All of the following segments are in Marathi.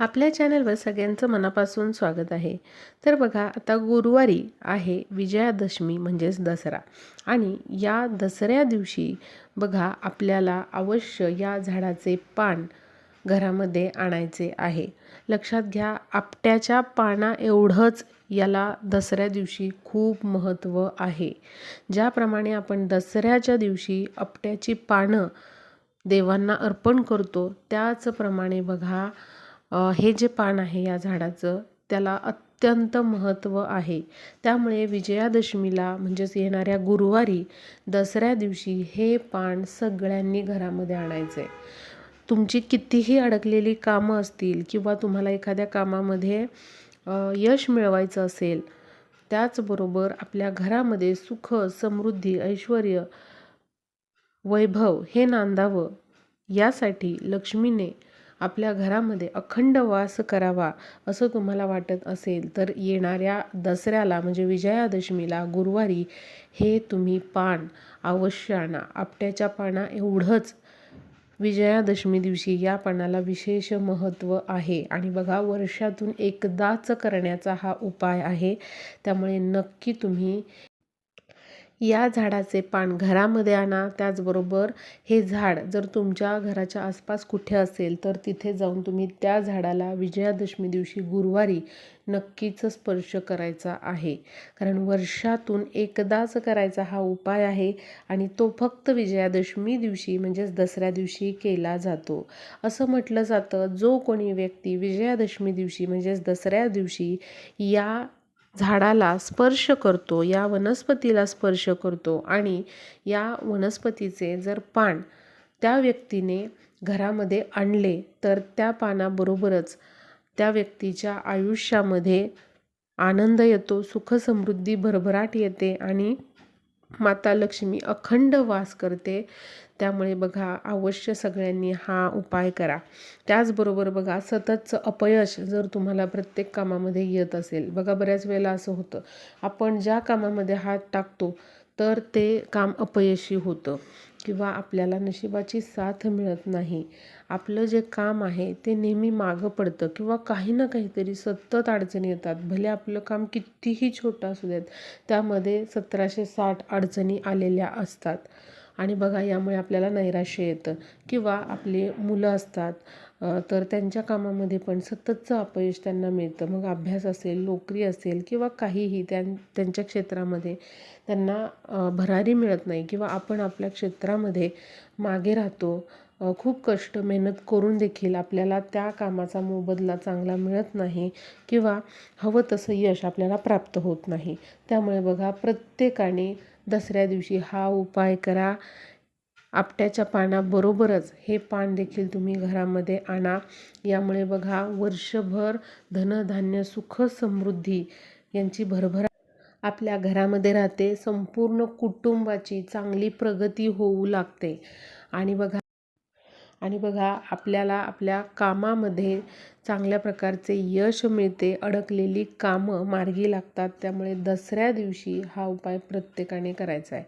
आपल्या चॅनलवर सगळ्यांचं मनापासून स्वागत आहे. तर बघा आता गुरुवारी आहे विजयादशमी म्हणजेच दसरा. आणि या दसऱ्या दिवशी बघा आपल्याला अवश्य या झाडाचे पान घरामध्ये आणायचे आहे. लक्षात घ्या आपट्याच्या पाना एवढंच याला दसऱ्या दिवशी खूप महत्त्व आहे. ज्याप्रमाणे आपण दसऱ्याच्या दिवशी आपट्याची पानं देवांना अर्पण करतो त्याचप्रमाणे बघा हे जे पान आहे या झाडाचं त्याला अत्यंत महत्त्व आहे. त्यामुळे विजयादशमीला म्हणजेच येणाऱ्या गुरुवारी दसऱ्या दिवशी हे पान सगळ्यांनी घरामध्ये आणायचं आहे तुमची कितीही अडकलेली कामं असतील किंवा तुम्हाला एखाद्या कामामध्ये यश मिळवायचं असेल त्याचबरोबर आपल्या घरामध्ये सुख समृद्धी ऐश्वर वैभव हे नांदावं यासाठी लक्ष्मीने आपल्या घरामध्ये अखंड वास करावा असं तुम्हाला वाटत असेल तर येणाऱ्या दसऱ्याला म्हणजे विजयादशमीला गुरुवारी हे तुम्ही पान अवश्य आणा. आपट्याच्या पाना एवढंच. विजयादशमी दिवशी या पानाला विशेष महत्त्व आहे. आणि बघा वर्षातून एकदाच करण्याचा हा उपाय आहे. त्यामुळे नक्की तुम्ही या झाडाचे पान घरामध्ये आणा त्याचबरोबर हे झाड जर तुमच्या घराच्या आसपास कुठे असेल तर तिथे जाऊन तुम्ही त्या झाडाला विजयादशमी दिवशी गुरुवारी नक्कीच स्पर्श करायचा आहे. कारण वर्षातून एकदाच करायचा हा उपाय आहे आणि तो फक्त विजयादशमी दिवशी म्हणजेच दसऱ्या दिवशी केला जातो. असं म्हटलं जातं जो कोणी व्यक्ती विजयादशमी दिवशी म्हणजेच दसऱ्या दिवशी या झाडाला स्पर्श करतो या वनस्पतीला स्पर्श करतो आणि या वनस्पतीचे जर पान त्या व्यक्तीने घरामध्ये आणले तर त्या पानाबरोबरच त्या व्यक्तीच्या आयुष्यामध्ये आनंद येतो सुखसमृद्धी भरभराट येते आणि माता लक्ष्मी अखंड वास करते. त्यामुळे बघा अवश्य सगळ्यांनी हा उपाय करा. त्याचबरोबर बघा सततचं अपयश जर तुम्हाला प्रत्येक कामामध्ये येत असेल. बघा बऱ्याच वेळेला असं होतं. आपण ज्या कामामध्ये हात टाकतो तर ते काम अपयशी होतं किंवा आपल्याला नशिबाची साथ मिळत नाही. आपलं जे काम आहे ते नेहमी मागं पडतं किंवा काही ना काहीतरी सतत अडचणी येतात. भले आपलं काम कितीही छोटं असू देत त्यामध्ये सतराशे साठ अडचणी आलेल्या असतात. आणि बघा यामुळे आपल्याला नैराश्य येतं. किंवा आपले मुलं असतात तर त्यांच्या कामामध्ये पण सततचं अपयश त्यांना मिळतं. मग अभ्यास असेल नोकरी असेल किंवा काहीही त्यां त्यांच्या क्षेत्रामध्ये त्यांना भरारी मिळत नाही. किंवा आपण आपल्या क्षेत्रामध्ये मागे राहतो खूप कष्ट मेहनत करून देखील आपल्याला त्या कामाचा मोबदला चांगला मिळत नाही किंवा हवं तसं यश आपल्याला प्राप्त होत नाही. त्यामुळे बघा प्रत्येकाने दसऱ्या दिवशी हा उपाय करा. आपट्याच्या पानाबरोबरच हे पान देखील तुम्ही घरामध्ये आणा. यामुळे बघा वर्षभर धनधान्य सुख समृद्धी यांची भरभरा आपल्या घरामध्ये राहते. संपूर्ण कुटुंबाची चांगली प्रगती होऊ लागते. आणि बघा आणि बघा आपल्याला आपल्या कामामध्ये चांगल्या प्रकारचे यश मिळते. अडकलेली कामं मार्गी लागतात. त्यामुळे दसऱ्या दिवशी हा उपाय प्रत्येकाने करायचा आहे.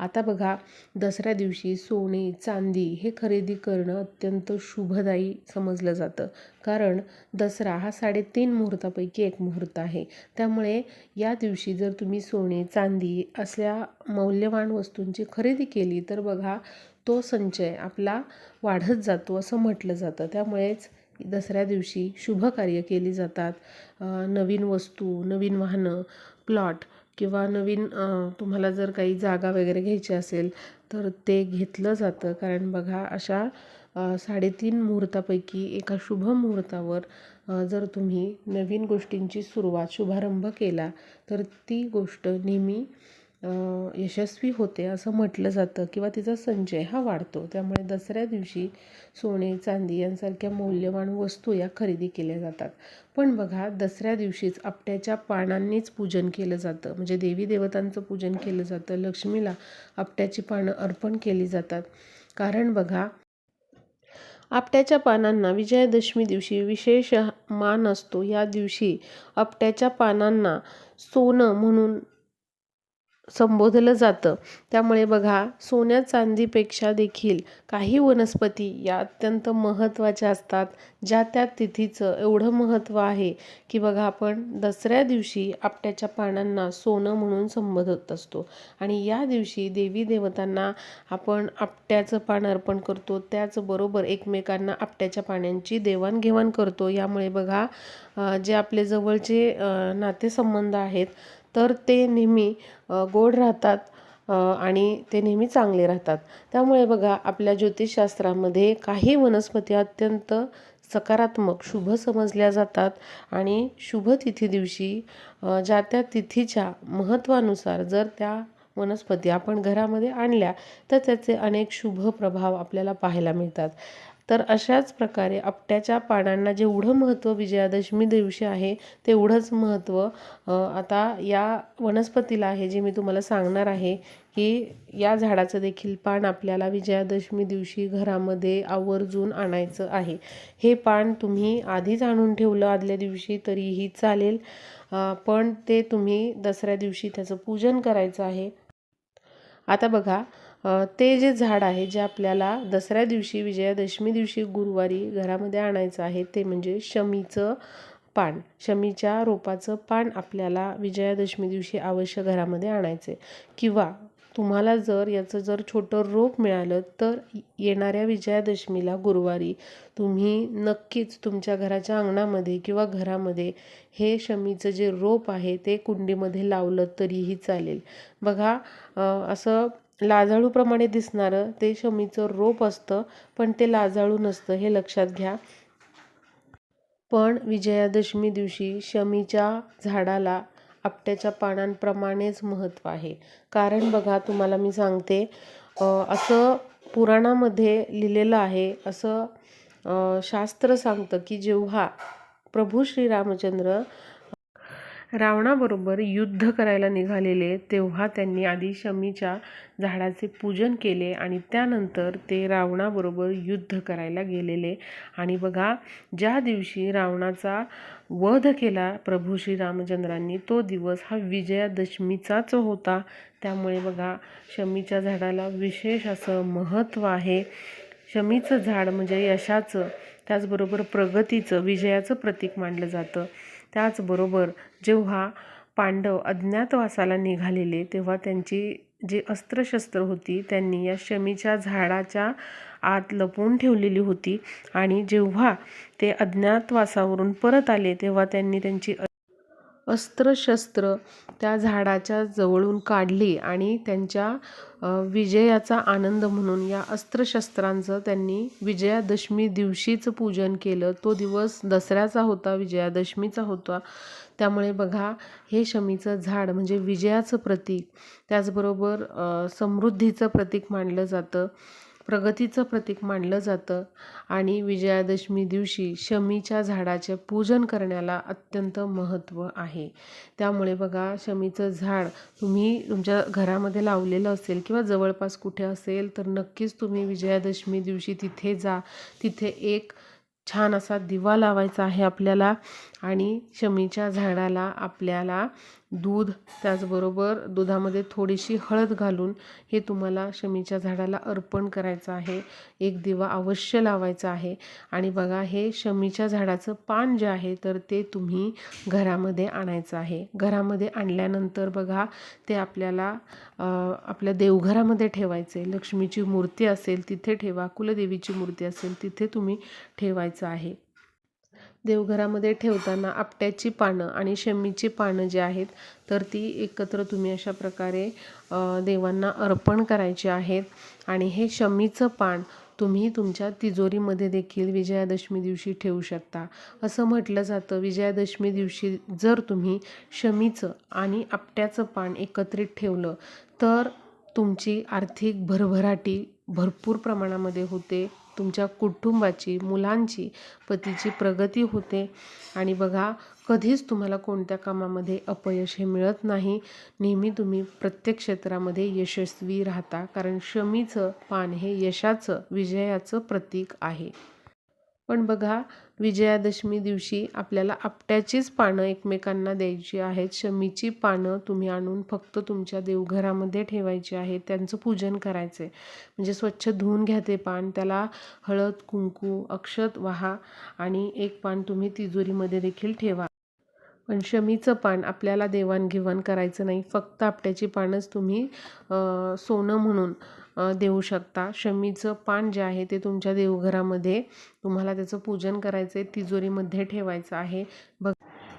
आता बघा दसऱ्या दिवशी सोने चांदी हे खरेदी करणं अत्यंत शुभदायी समजलं जातं. कारण दसरा हा साडेतीन मुहूर्तापैकी एक मुहूर्त आहे. त्यामुळे या दिवशी जर तुम्ही सोने चांदी असल्या मौल्यवान वस्तूंची खरेदी केली तर बघा तो संचय आपला वाढत जातो असं म्हटलं जातं. त्यामुळेच दसऱ्या दिवशी शुभ कार्य केली जातात. नवीन वस्तू नवीन वाहनं प्लॉट किंवा नवीन तुम्हाला जर काही जागा वगैरे घ्यायची असेल तर ते घेतलं जातं. कारण बघा अशा साडेतीन मुहूर्तापैकी एका शुभ मुहूर्तावर जर तुम्ही नवीन गोष्टींची सुरुवात शुभारंभ केला तर ती गोष्ट नेहमी यशस्वी होते असं म्हटलं जातं किंवा तिचा संचय हा वाढतो. त्यामुळे दसऱ्या दिवशी सोने चांदी यांसारख्या मौल्यवान वस्तू या खरेदी केल्या जातात. पण बघा दसऱ्या दिवशीच आपट्याच्या पानांनीच पूजन केलं जातं. म्हणजे देवी देवतांचं पूजन केलं जातं. लक्ष्मीला आपट्याची पानं अर्पण केली जातात. कारण बघा आपट्याच्या पानांना विजयादशमी दिवशी विशेष मान असतो. या दिवशी आपट्याच्या पानांना सोनं म्हणून संबोधलं जातं. त्यामुळे बघा सोन्या चांदीपेक्षा देखील काही वनस्पती या अत्यंत महत्त्वाच्या असतात ज्या त्या तिथीचं एवढं महत्त्व आहे की बघा आपण दसऱ्या दिवशी आपट्याच्या पानांना सोनं म्हणून संबोधत असतो. आणि या दिवशी देवी देवतांना आपण आपट्याचं पान अर्पण करतो. त्याचबरोबर एकमेकांना आपट्याच्या पाण्यांची देवाणघेवाण करतो. यामुळे बघा जे आपले जवळचे नातेसंबंध आहेत तर ते नेहमी गोड राहतात आणि ते नेहमी चांगले राहतात. त्यामुळे बघा आपल्या ज्योतिषशास्त्रामध्ये काही वनस्पती अत्यंत सकारात्मक शुभ समजल्या जातात आणि शुभ तिथी दिवशी ज्या त्या तिथीच्या महत्त्वानुसार जर त्या वनस्पती आपण घरामध्ये आणल्या तर त्याचे अनेक शुभ प्रभाव आपल्याला पाहायला मिळतात. तर अशाच प्रकारे आपट्याच्या पानांना जेवढं महत्त्व विजयादशमी दिवशी आहे तेवढंच महत्त्व आता या वनस्पतीला आहे जे मी तुम्हाला सांगणार आहे की या झाडाचं देखील पान आपल्याला विजयादशमी दिवशी घरामध्ये आवर्जून आणायचं आहे. हे पान तुम्ही आधीच आणून ठेवलं आदल्या दिवशी तरीही चालेल पण ते तुम्ही दसऱ्या दिवशी त्याचं पूजन करायचं आहे. आता बघा ते जे झाड आहे जे आपल्याला दसऱ्या दिवशी विजयादशमी दिवशी गुरुवारी घरामध्ये आणायचं आहे ते म्हणजे शमीचं पान. शमीच्या रोपाचं पान आपल्याला विजयादशमी दिवशी अवश्य घरामध्ये आणायचे किंवा तुम्हाला जर याचं जर छोटं रोप मिळालं तर येणाऱ्या विजयादशमीला गुरुवारी तुम्ही नक्कीच तुमच्या घराच्या अंगणामध्ये किंवा घरामध्ये हे शमीचं जे रोप आहे ते कुंडीमध्ये लावलं तरीही चालेल. बघा असं लाजाळूप्रमाणे दिसणारं ते शमीचं रोप असतं पण ते लाजाळू नसतं हे लक्षात घ्या. पण विजयादशमी दिवशी शमीच्या झाडाला आपट्याच्या पानांप्रमाणेच महत्त्व आहे. कारण बघा तुम्हाला मी सांगते असं पुराणामध्ये लिहिलेलं आहे असं शास्त्र सांगतं की जेव्हा प्रभू श्रीरामचंद्र रावणाबरोबर युद्ध करायला निघालेले तेव्हा त्यांनी आधी शमीच्या झाडाचे पूजन केले आणि त्यानंतर ते रावणाबरोबर युद्ध करायला गेलेले. आणि बघा ज्या दिवशी रावणाचा वध केला प्रभू श्रीरामचंद्रांनी तो दिवस हा विजयादशमीचाच होता. त्यामुळे बघा शमीच्या झाडाला विशेष असं महत्त्व आहे. शमीचं झाड म्हणजे यशाचं त्याचबरोबर प्रगतीचं विजयाचं प्रतीक मानलं जातं. त्याचबरोबर जेव्हा पांडव अज्ञातवासाला निघालेले तेव्हा त्यांची जी अस्त्रशस्त्र होती त्यांनी या शमीच्या झाडाच्या आत लपवून ठेवलेली होती. आणि जेव्हा ते अज्ञातवासावरून परत आले तेव्हा त्यांनी त्यांची अस्त्रशस्त्र त्या झाडाच्या जवळून काढली आणि त्यांच्या विजयाचा आनंद म्हणून या अस्त्रशस्त्रांचं त्यांनी विजयादशमी दिवशीच पूजन केलं. तो दिवस दसऱ्याचा होता विजयादशमीचा होता. त्यामुळे बघा हे शमीचं झाड म्हणजे विजयाचं प्रतीक. त्याचबरोबर समृद्धीचं प्रतीक मानलं जातं. प्रगतीचं प्रतीक मानलं जातं आणि विजयादशमी दिवशी शमीच्या झाडाचे पूजन करण्याला अत्यंत महत्त्व आहे. त्यामुळे बघा शमीचं झाड तुम्ही तुमच्या घरामध्ये लावलेलं असेल किंवा जवळपास कुठे असेल तर नक्कीच तुम्ही विजयादशमी दिवशी तिथे जा. तिथे एक छान असा दिवा लावायचा आहे आपल्याला आणि शमीच्या झाडाला आपल्याला दूध त्याचबरोबर दुधामध्ये थोडीशी हळद घालून हे तुम्हाला शमीच्या झाडाला अर्पण करायचं आहे. एक दिवा अवश्य लावायचा आहे. आणि बघा हे शमीच्या झाडाचं पान जे आहे तर ते तुम्ही घरामध्ये आणायचं आहे. घरामध्ये आणल्यानंतर बघा ते आपल्याला आपल्या देवघरामध्ये ठेवायचे. लक्ष्मीची मूर्ती असेल तिथे ठेवा. कुलदेवीची मूर्ती असेल तिथे तुम्ही ठेवायचं आहे. देवघरामध्ये ठेवताना आपट्याची पानं आणि शमीची पानं जी आहेत तर ती एकत्र तुम्ही अशा प्रकारे देवांना अर्पण करायची आहेत. आणि हे शमीचं पान तुम्ही तुमच्या तिजोरीमध्ये देखील विजयादशमी दिवशी ठेवू शकता. असं म्हटलं जातं विजयादशमी दिवशी जर तुम्ही शमीचं आणि आपट्याचं पान एकत्रित ठेवलं तर तुमची आर्थिक भरभराटी भरपूर प्रमाणामध्ये होते. तुमच्या कुटुंबाची मुलांची पतीची प्रगती होते. आणि बघा कधीच तुम्हाला कोणत्या कामामध्ये अपयश हे मिळत नाही. नेहमी तुम्ही प्रत्येक क्षेत्रामध्ये यशस्वी राहता कारण शमीचं पान हे यशाचं विजयाचं प्रतीक आहे. पण बघा विजयादशमी दिवशी आपल्याला आपट्याचीच पानं एकमेकांना द्यायची आहेत. शमीची पानं तुम्ही आणून फक्त तुमच्या देवघरामध्ये ठेवायची आहेत. त्यांचं पूजन करायचं आहे म्हणजे स्वच्छ धुवून घ्या ते पान. त्याला हळद कुंकू अक्षत वाहा आणि एक पान तुम्ही तिजोरीमध्ये देखील ठेवा. पण शमीचं पान आपल्याला देवाणघेवाण करायचं नाही. फक्त आपट्याची पानच तुम्ही सोनं म्हणून देऊ शकता. शमीचं पान जे आहे ते तुमच्या देवघरामध्ये तुम्हाला त्याचं पूजन करायचं आहे तिजोरीमध्ये ठेवायचं आहे. बघ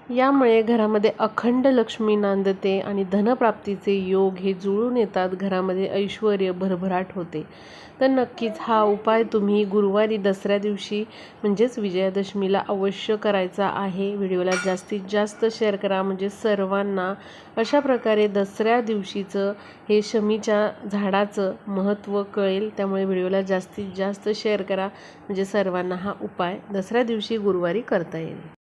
यामुळे घरामध्ये अखंड लक्ष्मी नांदते आणि धनप्राप्तीचे योग हे जुळून येतात. घरामध्ये ऐश्वर भरभराट होते. तर नक्कीच हा उपाय तुम्ही गुरुवारी दसऱ्या दिवशी म्हणजेच विजयादशमीला अवश्य करायचा आहे. व्हिडिओला जास्तीत जास्त शेअर करा. म्हणजे सर्वांना अशा प्रकारे दसऱ्या दिवशीचं हे शमीच्या झाडाचं महत्त्व कळेल. त्यामुळे व्हिडिओला जास्तीत जास्त शेअर करा. म्हणजे सर्वांना हा उपाय दसऱ्या दिवशी गुरुवारी करता येईल.